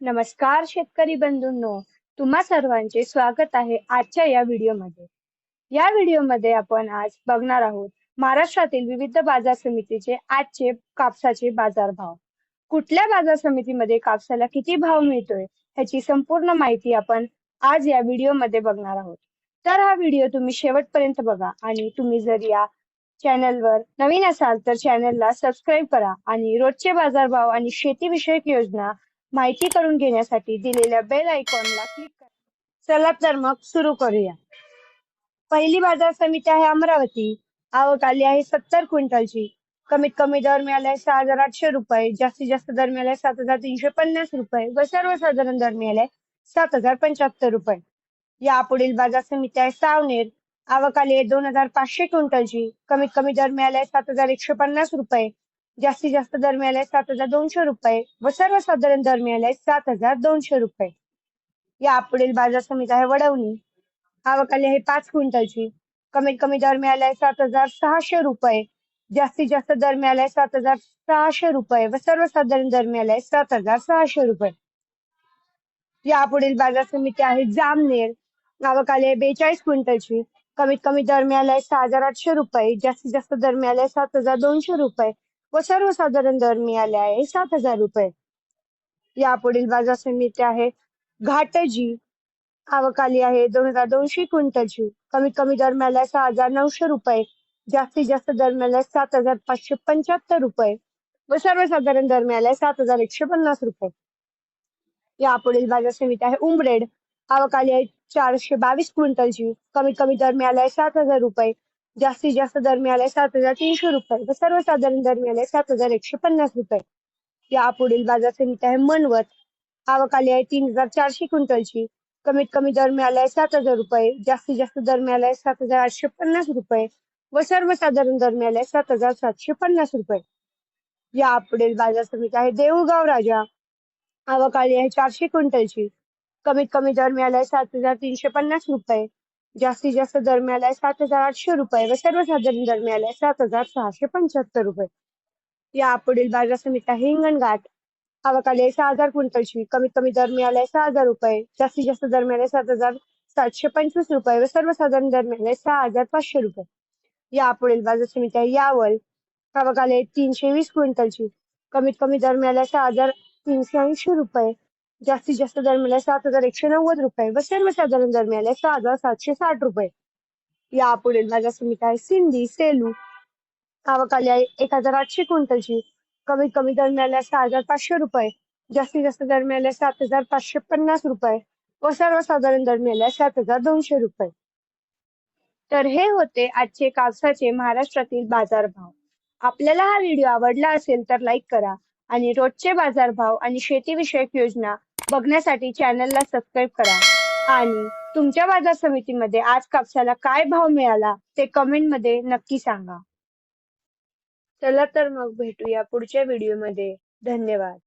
नमस्कार शेतकरी बंधूंनो तुम्हा सर्वांचे स्वागत आहे आजच्या या व्हिडिओमध्ये. या व्हिडिओमध्ये आपण आज बघणार आहोत महाराष्ट्रातील विविध बाजार समितीचे आजचे कापसाचे बाजारभाव. कुठल्या बाजार समितीमध्ये कापसाला किती भाव मिळतोय ह्याची संपूर्ण माहिती आपण आज या व्हिडिओमध्ये बघणार आहोत. तर हा व्हिडिओ तुम्ही शेवटपर्यंत बघा आणि तुम्ही जर या चॅनलवर नवीन असाल तर चॅनलला सबस्क्राईब करा आणि रोजचे बाजारभाव आणि शेतीविषयक योजना माहिती करून घेण्यासाठी दिलेल्या बेल आयकॉनला क्लिक करा. चला तर मग सुरू करूया. पहिली बाजार समिती आहे अमरावती. आवक आली आहे सत्तर क्विंटलची. कमीत कमी दर मिळालाय सहा हजार आठशे रुपये. जास्तीत जास्त दर मिळालाय सात हजार तीनशे पन्नास रुपये. व सर्वसाधारण दर मिळालाय सात हजार पंच्याहत्तर रुपये. या पुढील बाजार समिती आहे सावनेर. आवक आली आहे दोन हजार पाचशे क्विंटलची. कमीत कमी दर मिळालाय सात हजार एकशे पन्नास रुपये. जास्तीत जास्त दर मिळालाय सात हजार दोनशे रुपये व सर्वसाधारण दर मिळालाय सात हजार दोनशे रुपये. या पुढील बाजार समिती आहे वडवणी. आवक आली आहे पाच क्विंटलची. कमीत कमी दर मिळालाय सात हजार सहाशे रुपये. जास्तीत जास्त दर मिळालाय सात हजार सहाशे रुपये व सर्वसाधारण दर मिळालाय सात हजार सहाशे रुपये. या पुढील बाजार समिती आहे जामनेर. आवक आली आहे बेचाळीस क्विंटलची. कमीत कमी दर मिळालाय सहा हजार आठशे रुपये. जास्तीत जास्त दर मिळालाय सात हजार दोनशे रुपये. व सर्वसाधारण दर मिळाले आहे. सात हजार रुपये. यापुढील बाजार समिती आहे. घाटजी आवक आली आहे. दोन हजार दोनशे क्विंटलची कमीत कमी दर मिळाला सहा हजार नऊशे रुपये. जास्तीत जास्त दर मिळाला सात हजार पाचशे पंच्याहत्तर रुपये. व सर्वसाधारण दर मिळाला सात हजार एकशे पन्नास रुपये. यापुढील बाजार समिती आहे. उमरेड. आवक आली आहे चारशे बावीस क्विंटलची कमीत कमी दर मिळालाय सात हजार रुपये. जास्तीत जास्त दर मिळालाय सात हजार तीनशे रुपये व सर्वसाधारण दर मिळालाय सात हजार एकशे पन्नास रुपये. या पुढील बाजार समिती आहे मनवत. आवक आली आहे तीन हजार चारशे क्विंटलची. कमीत कमी दर मिळालाय सात हजार रुपये. जास्तीत जास्त दर मिळालाय सात हजार आठशे पन्नास रुपये व सर्वसाधारण दर मिळालाय सात हजार सातशे पन्नास रुपये. या पुढील बाजार समिती आहे देऊळगाव राजा. आवक आली आहे चारशे क्विंटलची. कमीत कमी दर मिळालाय सात हजार तीनशे पन्नास रुपये. जास्तीत जास्त दर मिळालाय सात हजार आठशे रुपये व सर्वसाधारण दर मिळालाय सात हजार सहाशे पंच्याहत्तर रुपये. या पुढील बाजार समिती आहे हिंगणघाट. आवाकाली सहा हजार क्विंटलची. कमीत कमी दर मिळालाय सहा हजार रुपये. जास्तीत जास्त दर मिळालाय सात हजार सातशे पंचवीस रुपये व सर्वसाधारण दर मिळालाय सहा हजार पाचशे रुपये. यापुढील बाजार समिती आहे यावल. आवाकाली तीनशे वीस क्विंटलची. कमीत कमी दर मिळालाय सहा हजार तीनशे ऐंशी रुपये. जास्तीत जास्त दर मिळालाय सात हजार एकशे नव्वद रुपये व सर्वसाधारण दर मिळालाय सहा हजार सातशे साठ रुपये. यापुढील माझ्या समिती आहे सिंधी सेलू. आवक आली आहे एक हजार आठशे क्विंटलची. कमीत कमी दर मिळालाय सहा हजार पाचशे रुपये. जास्तीत जास्त दर मिळालाय सात हजार पाचशे पन्नास रुपये व सर्वसाधारण दर मिळालाय सात हजार दोनशे रुपये. तर हे होते आजचे कापसाचे महाराष्ट्रातील बाजारभाव. आपल्याला हा व्हिडिओ आवडला असेल तर लाईक करा आणि रोजचे बाजारभाव आणि शेतीविषयक योजना बघण्यासाठी चॅनलला सबस्क्राईब करा. आणि तुमच्या बाजार समितीमध्ये आज कापसाला काय भाव मिळाला ते कमेंटमध्ये नक्की सांगा. चला तर मग भेटूया पुढच्या व्हिडिओमध्ये धन्यवाद.